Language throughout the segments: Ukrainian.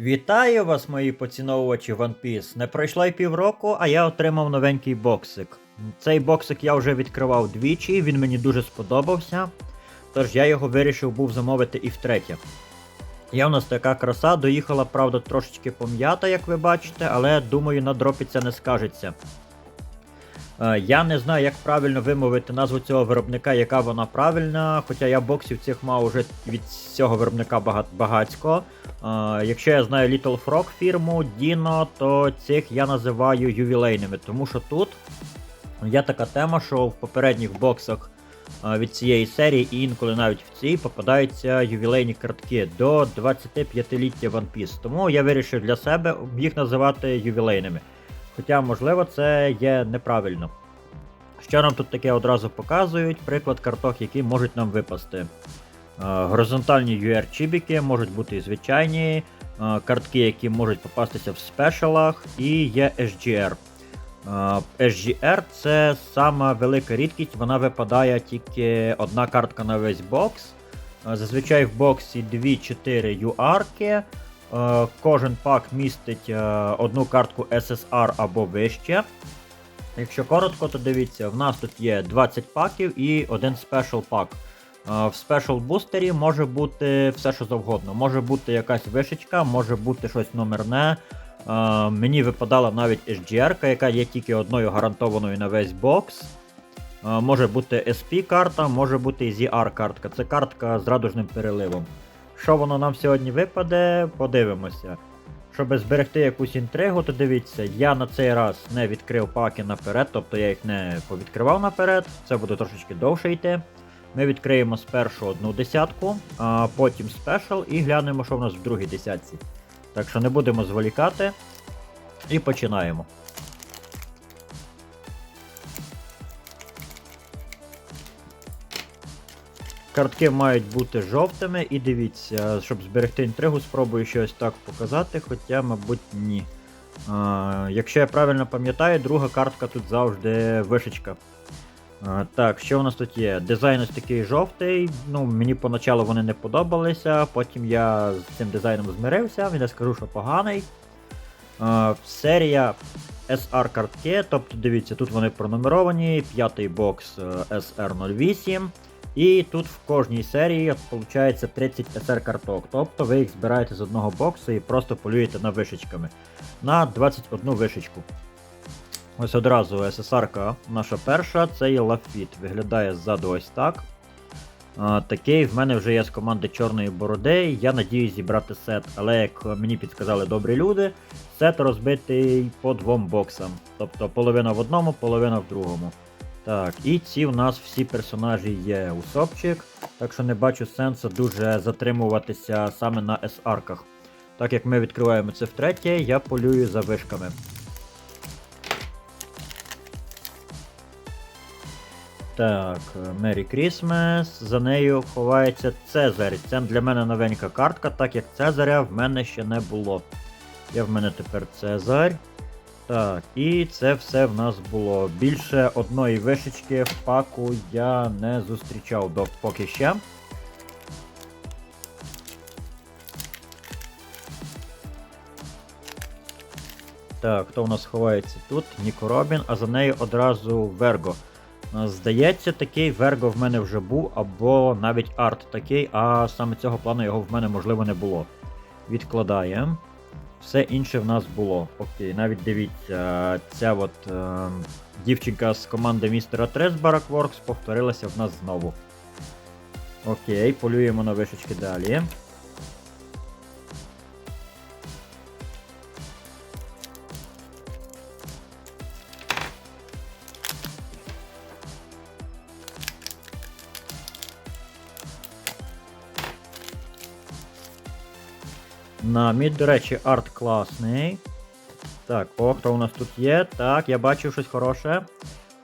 Вітаю вас, мої поціновувачі One Piece. Не пройшло й півроку, а я отримав новенький боксик. Цей боксик я вже відкривав двічі, він мені дуже сподобався. Тож я його вирішив був замовити і втретє. Є в нас така краса, доїхала, правда, трошечки пом'ята, як ви бачите, але думаю, на дропі це не скажеться. Е, Я не знаю, як правильно вимовити назву цього виробника, яка вона правильна, хоча я боксів цих мав уже від цього виробника бага- багацько. Е, Якщо я знаю Little Frog фірму, Dino, то цих я називаю ювілейними, тому що тут є така тема, що в попередніх боксах е, від цієї серії і інколи навіть в цій попадаються ювілейні картки до 25-ліття One Piece. Тому я вирішив для себе їх називати ювілейними. Хоча, можливо, це є неправильно. Що нам тут таке одразу показують? Приклад карток, які можуть нам випасти. Е, Горизонтальні UR-чібіки можуть бути і звичайні, е, картки, які можуть попастися в спешалах, і є SGR. Е, SGR це сама велика рідкість, вона випадає тільки одна картка на весь бокс. Зазвичай в боксі 2-4 UR-ки. Е, Кожен пак містить е, одну картку SSR або вище. Якщо коротко, то дивіться, в нас тут є 20 паків і один спешл пак. Е, В спешл бустері може бути все, що завгодно. Може бути якась вишечка, може бути щось номерне. Мені випадала навіть SGR, яка є тільки одною гарантованою на весь бокс. Може бути SP карта, може бути і ZR картка. Це картка з радужним переливом. Що воно нам сьогодні випаде, подивимося. Щоб зберегти якусь інтригу, то дивіться, я на цей раз не відкрив паки наперед, тобто я їх не повідкривав наперед, це буде трошечки довше йти. Ми відкриємо спершу одну десятку, а потім спешл і глянемо, що в нас в другій десятці. Так що не будемо зволікати. І починаємо. Картки мають бути жовтими, і дивіться, щоб зберегти інтригу, спробую щось так показати, хоча, мабуть, ні. А, якщо я правильно пам'ятаю, друга картка тут завжди вишечка. А, так, що у нас тут є? Дизайн ось такий жовтий. Ну, мені поначалу вони не подобалися, потім я з цим дизайном змирився, не скажу, що поганий. А, серія SR картки, тобто дивіться, тут вони пронумеровані, п'ятий бокс е, SR08. І тут в кожній серії виходить 30 SR карток. Тобто ви їх збираєте з одного боксу і просто полюєте на вишечками. На 21 вишечку. Ось одразу SSR наша перша, це є Лафіт. Виглядає ззаду ось так. Такий в мене вже є з команди Чорної Бороди. Я надіюсь зібрати сет, але як мені підказали добрі люди, сет розбитий по двом боксам. Тобто половина в одному, половина в другому. Так, і ці у нас всі персонажі є усопчик, так що не бачу сенсу дуже затримуватися саме на SR-ках. Так як ми відкриваємо це втретє, я полюю за вишками. Так, Merry Christmas. За нею ховається Цезарь. Це для мене новенька картка, так як Цезаря в мене ще не було. Є в мене тепер Цезарь. Так, і це все в нас було. Більше одної вишечки в паку я не зустрічав до поки ще. Так, хто у нас ховається тут? Ніко Робін, а за нею одразу Верго. Здається, такий Верго в мене вже був, або навіть арт такий, а саме цього плану його в мене можливо не було. Відкладаємо. Все інше в нас було. Окей, навіть дивіться, ця от е, дівчинка з команди містера Тресбара Баракворкс повторилася в нас знову. Окей, полюємо на вишечки далі. На мід, до речі, арт класний. Так, о, хто у нас тут є? Так, я бачив щось хороше.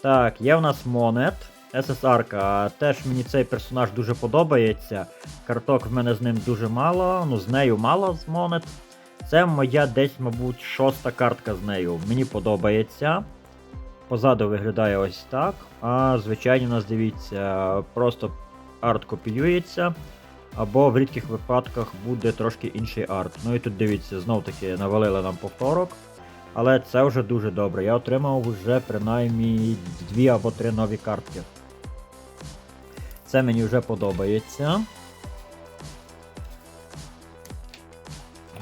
Так, є в нас Монет. SSR-ка. Теж мені цей персонаж дуже подобається. Карток в мене з ним дуже мало, ну з нею мало з Монет. Це моя десь, мабуть, шоста картка з нею. Мені подобається. Позаду виглядає ось так. А звичайно, у нас дивіться, просто арт копіюється. Або в рідких випадках буде трошки інший арт. Ну і тут дивіться, знов таки навалили нам повторок. Але це вже дуже добре. Я отримав вже принаймні дві або три нові картки. Це мені вже подобається.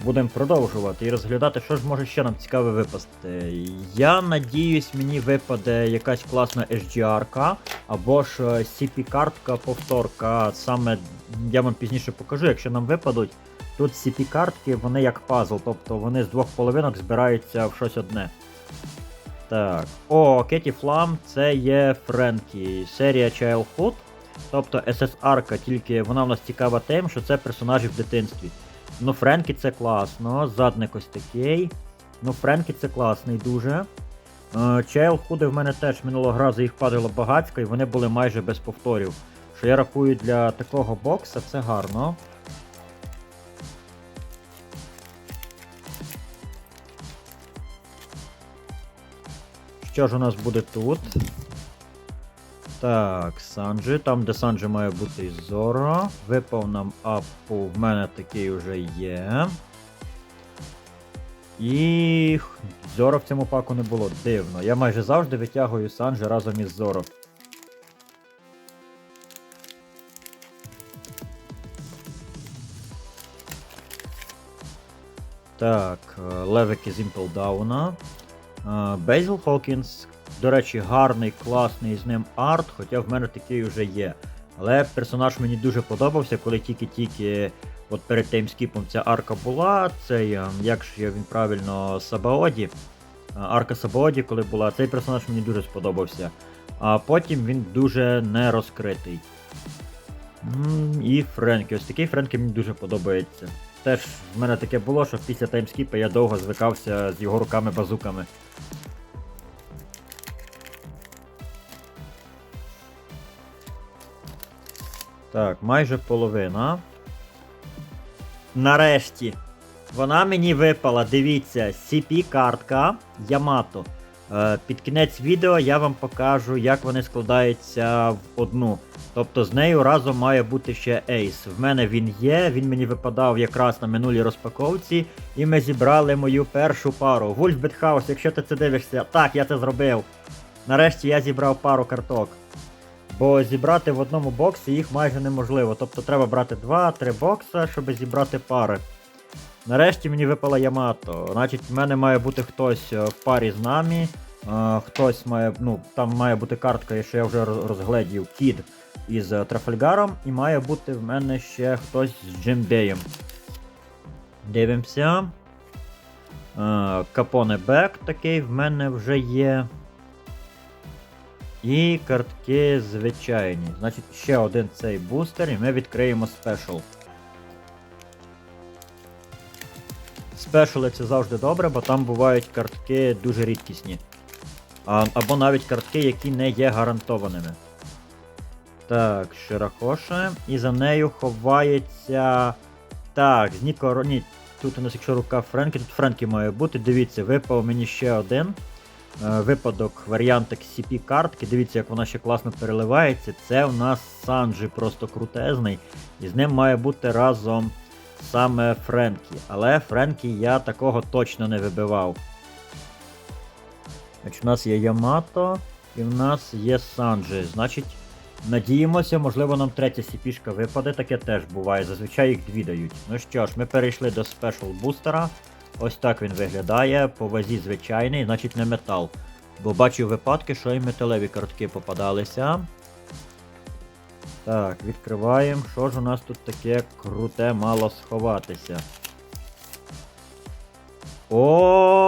Будемо продовжувати і розглядати, що ж може ще нам цікаве випасти. Я надіюсь, мені випаде якась класна HDR-ка, або ж е, CP-картка, повторка. Саме я вам пізніше покажу, якщо нам випадуть. Тут CP-картки, вони як пазл, тобто вони з двох половинок збираються в щось одне. Так. О, Кеті Флам, це є Френкі. Серія Childhood. Тобто SSR-ка, тільки вона в нас цікава тим, що це персонажі в дитинстві. Ну, Френкі це класно, задник ось такий. Ну, Френкі це класний дуже. Чейлхуди в мене теж минулого разу їх падало багатько, і вони були майже без повторів. Що я рахую для такого бокса це гарно. Що ж у нас буде тут? Так, Санджи. Там, де Санджи має бути і Зоро. Випав нам апу, в мене такий вже є. І Зоро в цьому паку не було. Дивно. Я майже завжди витягую Санджи разом із Зоро. Так, е, левики з Імпелдауна. Бейзл Хокінс, до речі, гарний, класний з ним арт, хоча в мене такий вже є. Але персонаж мені дуже подобався, коли тільки-тільки от перед таймскіпом ця арка була. Цей, е, як ж він правильно, Сабаоді. Е, Арка Сабаоді, коли була, цей персонаж мені дуже сподобався. А потім він дуже не розкритий. І Френкі. Ось такий Френкі мені дуже подобається. Теж в мене таке було, що після таймскіпа я довго звикався з його руками-базуками. Так, майже половина. Нарешті. Вона мені випала, дивіться, CP-картка Ямато. Е, під кінець відео я вам покажу, як вони складаються в одну. Тобто з нею разом має бути ще Ейс. В мене він є, він мені випадав якраз на минулій розпаковці, і ми зібрали мою першу пару. Вульф Бетхаус, якщо ти це дивишся, так, я це зробив. Нарешті я зібрав пару карток. Бо зібрати в одному боксі їх майже неможливо. Тобто треба брати 2-3 бокса, щоб зібрати пари. Нарешті мені випала Ямато. Значить, в мене має бути хтось е, в парі з нами. Е, Хтось має, ну, там має бути картка, що я вже розгледів, кід із е, Трафальгаром, і має бути в мене ще хтось з Джимбеєм. Дивимося. Капоне Бек такий в мене вже є. І картки звичайні. Значить, ще один цей бустер, і ми відкриємо спешл. Спешли це завжди добре, бо там бувають картки дуже рідкісні. А, або навіть картки, які не є гарантованими. Так, Ширахоша. І за нею ховається. Так, з Ніко. Ні, тут у нас, якщо рука Френкі, тут Френкі має бути. Дивіться, випав мені ще один. Е, Випадок, варіантик CP картки. Дивіться, як вона ще класно переливається. Це у нас Санджі просто крутезний. І з ним має бути разом саме Френкі. Але Френкі я такого точно не вибивав. Значить, у нас є Ямато і в нас є Санджі. Значить, надіємося, можливо, нам третя сіпішка випаде, таке теж буває. Зазвичай їх дві дають. Ну що ж, ми перейшли до спешл бустера. Ось так він виглядає. По вазі звичайний, значить не метал. Бо бачив випадки, що і металеві картки попадалися. Так, відкриваємо. Що ж у нас тут таке круте мало сховатися? О!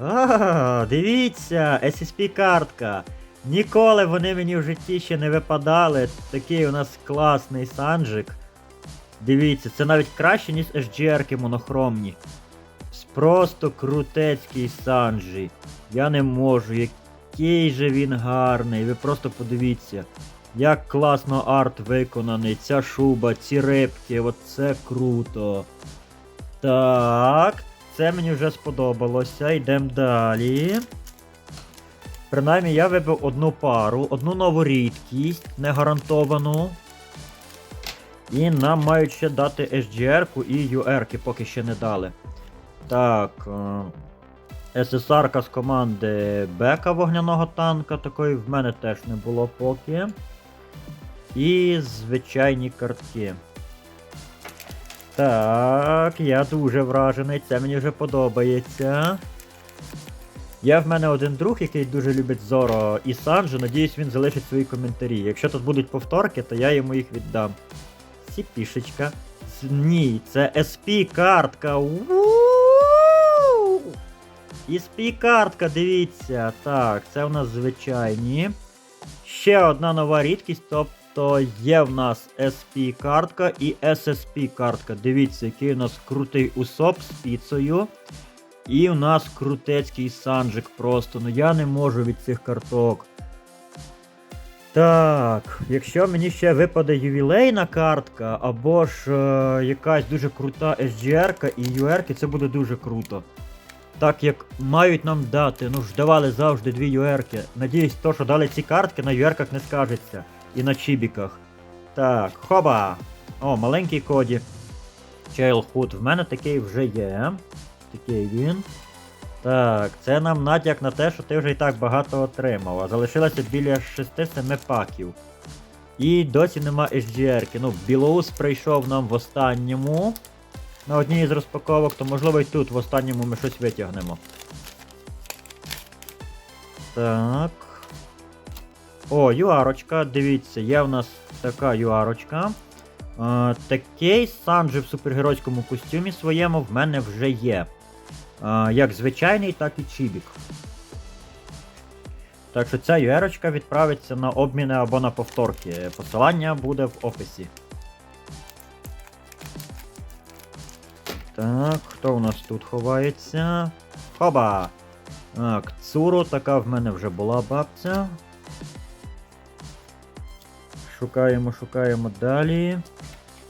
А, Дивіться, SSP картка. Ніколи вони мені в житті ще не випадали. Такий у нас класний санджик. Дивіться, це навіть краще, ніж SGR-ки монохромні. Просто крутецький санджі. Я не можу, який же він гарний. Ви просто подивіться, як класно арт виконаний, ця шуба, ці рибки, оце круто. Так, це мені вже сподобалося. Йдемо далі. Принаймні я вибив одну пару, одну нову рідкість, не гарантовану. І нам мають ще дати SGR-ку і UR-ки, поки ще не дали. Так. е, ССР з команди Бека вогняного танка, такої в мене теж не було поки. І звичайні картки. Так, я дуже вражений, це мені вже подобається. Є в мене один друг, який дуже любить Зоро і Санджу, надіюсь, він залишить свої коментарі. Якщо тут будуть повторки, то я йому їх віддам. Сіпішечка. Ні, це SP SP картка, дивіться. Так, це в нас звичайні. Ще одна нова рідкість, тобто є в нас SP картка і SSP картка. Дивіться, який у нас крутий усоп з піцею. І у нас крутецький санджик просто. Ну я не можу від цих карток. Так, якщо мені ще випаде ювілейна картка, або ж е, якась дуже крута SGR і UR, це буде дуже круто. Так як мають нам дати, ну ж давали завжди дві UR. Надіюсь, то, що дали ці картки, на UR не скажеться. І на чібіках. Так, хоба! О, маленький коді. Childhood. В мене такий вже є. Такий він. Так, це нам натяк на те, що ти вже і так багато отримав, а залишилося біля 6-7 паків. І досі нема SGR. Ну, Білоус прийшов нам в останньому. На одній із розпаковок, то можливо і тут в останньому ми щось витягнемо. Так. О, юарочка, дивіться, є в нас така юарочка. Е, такий Санджи в супергеройському костюмі своєму в мене вже є. Е, як звичайний, так і чібік. Так що ця юерочка відправиться на обміни або на повторки. Посилання буде в описі. Так, хто у нас тут ховається? Хоба! Так, Цуру, така в мене вже була бабця. Шукаємо, шукаємо далі.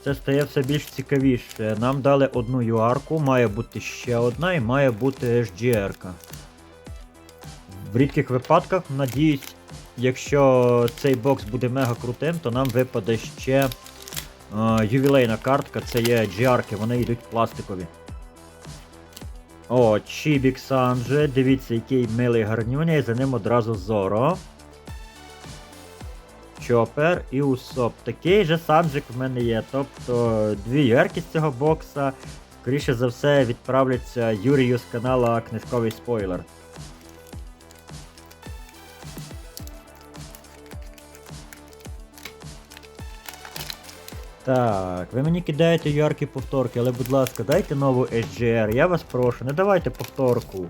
Це стає все більш цікавіше. Нам дали одну юарку, має бути ще одна і має бути SGR. -ка. В рідких випадках, надіюсь, якщо цей бокс буде мега крутим, то нам випаде ще ювілейна картка, це є GR, вони йдуть пластикові. О, Чібік Санже, дивіться, який милий гарнюня, і за ним одразу Зоро. Чопер і Усоп. Такий же санджик в мене є. Тобто дві ярки з цього бокса. Скоріше за все, відправляться Юрію з канала Книжковий спойлер. Так, ви мені кидаєте яркі повторки, але будь ласка, дайте нову SGR, я вас прошу, не давайте повторку.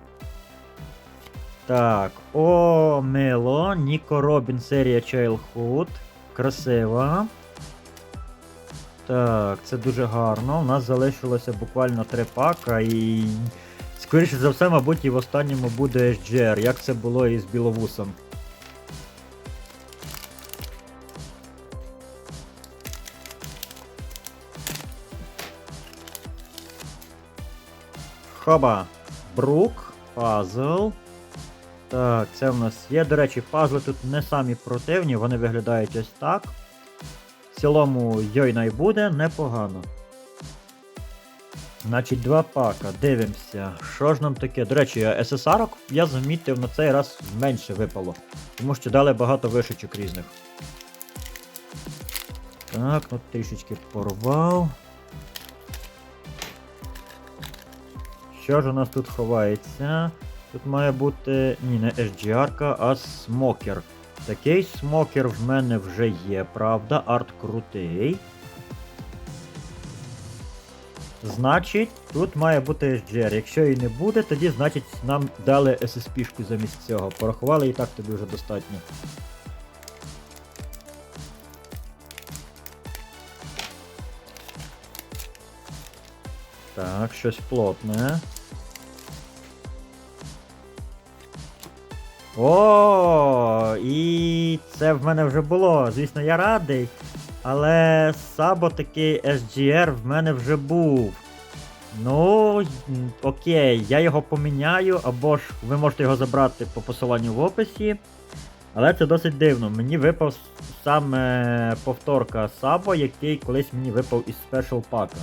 Так, о, мило, Ніко Робін серія Childhood. Красива. Так, це дуже гарно. У нас залишилося буквально три пака і. Скоріше за все, мабуть, і в останньому буде SGR, як це було із біловусом. Хоба. Брук, пазл. Так, це в нас є. До речі, пазли тут не самі противні, вони виглядають ось так. В цілому Йойна й буде непогано. Значить, два пака, дивимося. Що ж нам таке? До речі, ССР я замітив на цей раз менше випало. Тому що дали багато вишичок різних. Так, ну трішечки порвав. Що ж у нас тут ховається? Тут має бути. Ні, не SGR, а смокер. Такий смокер в мене вже є, правда, арт крутий. Значить, тут має бути SGR. Якщо і не буде, тоді значить нам дали SSP-шку замість цього. Порахували і так тобі вже достатньо. Так, щось плотне. О, і це в мене вже було. Звісно, я радий. Але Сабо такий SGR в мене вже був. Ну, окей, я його поміняю, або ж ви можете його забрати по посиланню в описі. Але це досить дивно. Мені випав саме повторка Сабо, який колись мені випав із спешл пака.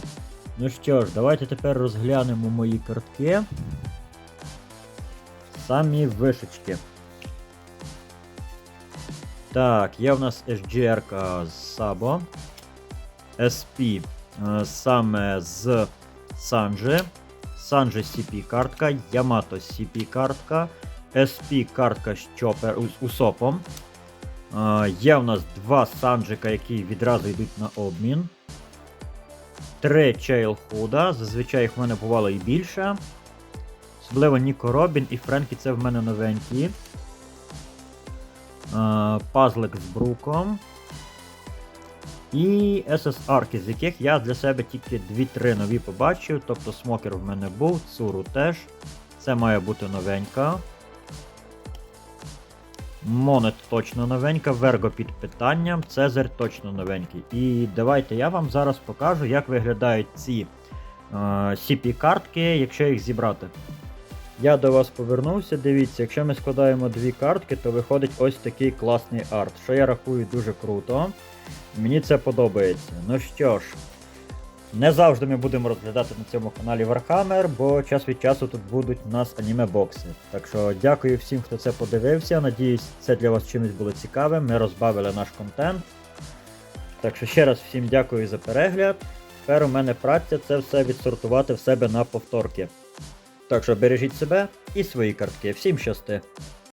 Ну що ж, давайте тепер розглянемо мої картки. Самі вишечки. Так, є в нас SGR з Сабо. SP е, саме з Санджи. Санджи CP картка, Ямато CP картка, SP картка з Чопер з Усопом. Е, Є в нас два Санджика, які відразу йдуть на обмін. Три Чейлхуда. Зазвичай їх в мене бувало і більше. Особливо Ніко Робін і Френкі це в мене новенькі. Пазлик з Бруком. І SSR, з яких я для себе тільки 2-3 нові побачив. Тобто смокер в мене був, Цуру теж. Це має бути новенька. Монет точно новенька, Верго під питанням, Цезарь точно новенький. І давайте я вам зараз покажу, як виглядають ці е, CP-картки, якщо їх зібрати. Я до вас повернувся. Дивіться, якщо ми складаємо дві картки, то виходить ось такий класний арт, що я рахую дуже круто. Мені це подобається. Ну що ж, не завжди ми будемо розглядати на цьому каналі Warhammer, бо час від часу тут будуть у нас аніме-бокси. Так що дякую всім, хто це подивився. Надіюсь, це для вас чимось було цікавим. Ми розбавили наш контент. Так що ще раз всім дякую за перегляд. Тепер у мене праця це все відсортувати в себе на повторки. Так що бережіть себе і свої картки. Всім щасти!